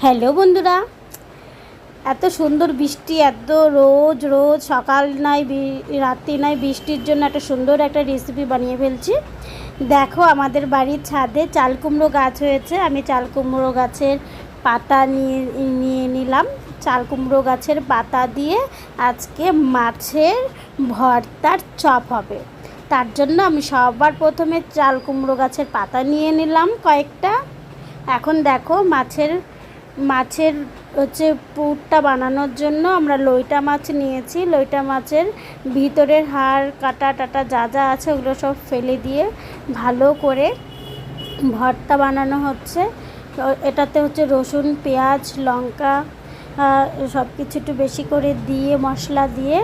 Hello বন্ধুরা, এত সুন্দর বৃষ্টি, এত রোজ রোজ সকাল বি- রাত্রি নাই, বৃষ্টির জন্য একটা সুন্দর একটা রেসিপি বানিয়ে ফেলছি। দেখো আমাদের বাড়ির ছাদে চাল কুমড়ো গাছ হয়েছে, আমি চাল কুমড়ো গাছের পাতা নিয়ে নিয়ে নিলাম। চাল কুমড়ো গাছের পাতা দিয়ে আজকে মাছের ভর্তার চপ হবে। তার জন্য আমি সবার প্রথমে চাল কুমড়ো গাছের পাতা নিয়ে নিলাম কয়েকটা। এখন দেখো মাছের মাছের হচ্ছে পুরটা বানানোর জন্য আমরা লইটা মাছ নিয়েছি। লইটা মাছের ভিতরের হাড়, কাটা টাটা যা যা আছে ওগুলো সব ফেলে দিয়ে ভালো করে ভর্তা বানানো হচ্ছে। এটাতে হচ্ছে রসুন, পেঁয়াজ, লঙ্কা সব কিছু একটু বেশি করে দিয়ে, মশলা দিয়ে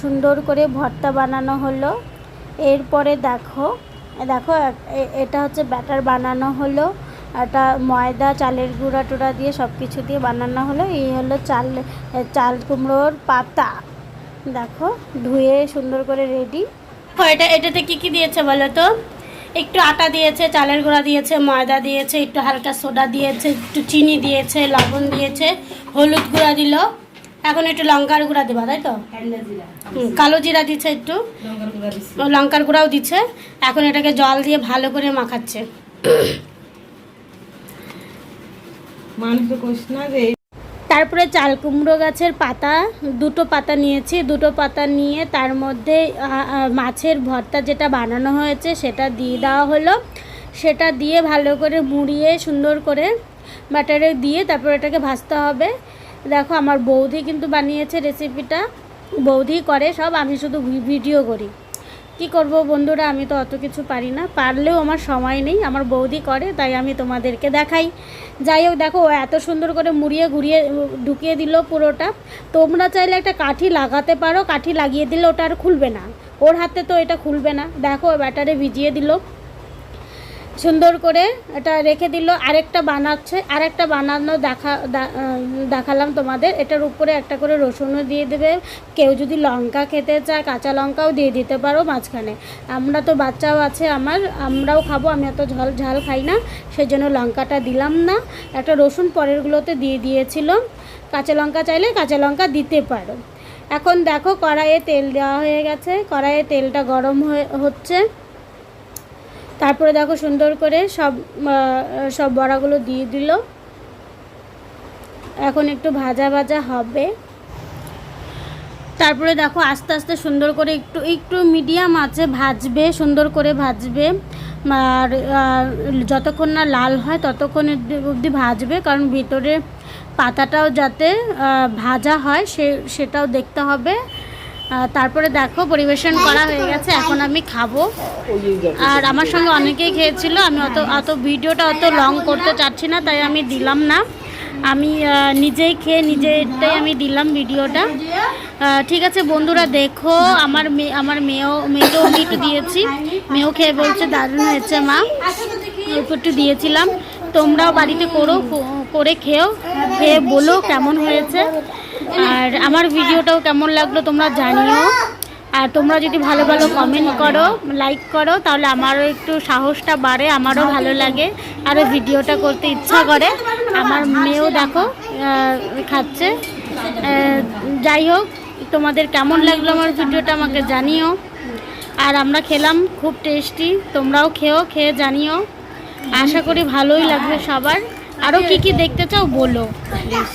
সুন্দর করে ভর্তা বানানো হলো। এরপরে দেখো দেখো এটা হচ্ছে ব্যাটার বানানো হলো। এটা ময়দা চালের গুঁড়া টুড়া দিয়ে সব কিছু দিয়ে বানানো হলো। এই হলো চাল চাল কুমড়োর পাতা। দেখো ধুয়ে সুন্দর করে রেডি এটা এটাতে কি কি দিয়েছে বলো তো? একটু আটা দিয়েছে চালের গুঁড়া দিয়েছে ময়দা দিয়েছে একটু হালকা সোডা দিয়েছে একটু চিনি দিয়েছে লবণ দিয়েছে হলুদ গুঁড়া দিল। এখন একটু লঙ্কার গুঁড়া দেবা তাই তো? কালো জিরা দিচ্ছে একটু। লঙ্কার গুঁড়াও দিচ্ছে এখন এটাকে জল দিয়ে ভালো করে মাখাচ্ছে। মানুষ না যে তারপরে চাল কুমড়ো গাছের পাতা, দুটো পাতা নিয়েছি। দুটো পাতা নিয়ে তার মধ্যে মাছের ভর্তা যেটা বানানো হয়েছে, সেটা দিয়ে দেওয়া হলো। সেটা দিয়ে ভালো করে মুড়িয়ে, সুন্দর করে বাটারে দিয়ে তারপর এটাকে ভাজতে হবে। দেখো, আমার বৌদি কিন্তু বানিয়েছে রেসিপিটা বৌদি করে সব, আমি শুধু ভিডিও করি। কি করব বন্ধুরা, আমি তো অত কিছু পারি না। পারলেও আমার সময় নেই, আমার বৌদি করে, তাই আমি তোমাদেরকে দেখাই। যাই হোক, দেখো এত সুন্দর করে মুড়িয়ে ঘুরিয়ে ঢুকিয়ে দিল পুরোটা। তোমরা চাইলে একটা কাঠি লাগাতে পারো, কাঠি লাগিয়ে দিলে ওটা আর খুলবে না। ওর হাতে তো এটা খুলবে না। দেখো, ব্যাটারে ভিজিয়ে দিল। সুন্দর করে এটা রেখে দিল, আরেকটা বানাচ্ছে, আরেকটা বানানো দেখা দেখালাম তোমাদের। এটার উপরে একটা করে রসুনও দিয়ে দেবে। কেউ যদি লঙ্কা খেতে চায়, কাঁচা লঙ্কাও দিয়ে দিতে পারো মাঝখানে। আমরা তো বাচ্চাও আছে আমার, আমরাও খাব, আমি এত ঝাল ঝাল খাই না সেই জন্য লঙ্কাটা দিলাম না। একটা রসুন পরেরগুলোতে দিয়ে দিয়েছিল। কাঁচা লঙ্কা চাইলে কাঁচা লঙ্কা দিতে পারো। এখন দেখো কড়াইয়ে তেল দেওয়া হয়ে গেছে, কড়াইয়ে তেলটা গরম হয়ে, হচ্ছে। তারপরে দেখো সুন্দর করে সব সব বড়াগুলো দিয়ে দিল। এখন একটু ভাজা ভাজা হবে। তারপরে দেখো আস্তে আস্তে সুন্দর করে একটু একটু মিডিয়াম আছে, ভাজবে, সুন্দর করে ভাজবে। আর যতক্ষণ না লাল হয় ততক্ষণ অবধি ভাজবে, কারণ ভিতরে পাতাটাও যাতে ভাজা হয় সে, সেটাও দেখতে হবে। তারপরে দেখো পরিবেশন করা হয়ে গেছে, এখন আমি খাব। আর আমার সঙ্গে অনেকেই খেয়েছিল, আমি অত অত ভিডিওটা অত লং করতে চাচ্ছি না, তাই আমি দিলাম না। আমি নিজেই খেয়ে নিজেরটাই আমি দিলাম ভিডিওটা। ঠিক আছে বন্ধুরা, দেখো আমার মেয়ে আমার মেয়েও মেয়েকেও আমি একটু দিয়েছি। মেয়েও খেয়ে বলছে, দারুণ হয়েছে মা। একটু দিয়েছিলাম। তোমরাও বাড়িতে করো করে খেও। খেয়ে বলো কেমন হয়েছে? আর আমার ভিডিওটাও কেমন লাগল তোমরা জানিও। আর তোমরা যদি ভালো ভালো কমেন্ট করো লাইক করো, তাহলে আমারও একটু সাহসটা বাড়ে, আমারও ভালো লাগে। আরও ভিডিওটা করতে ইচ্ছা করে। আমার মেয়েও দেখো খাচ্ছে। যাই হোক, তোমাদের কেমন লাগল আমার ভিডিওটা আমাকে জানিও। আর আমরা খেলাম, খুব টেস্টি তোমরাও খেও, খেয়ে জানিও। আশা করি ভালোই লাগবে সবার। আরও কি কি দেখতে চাও বলো? প্লিজ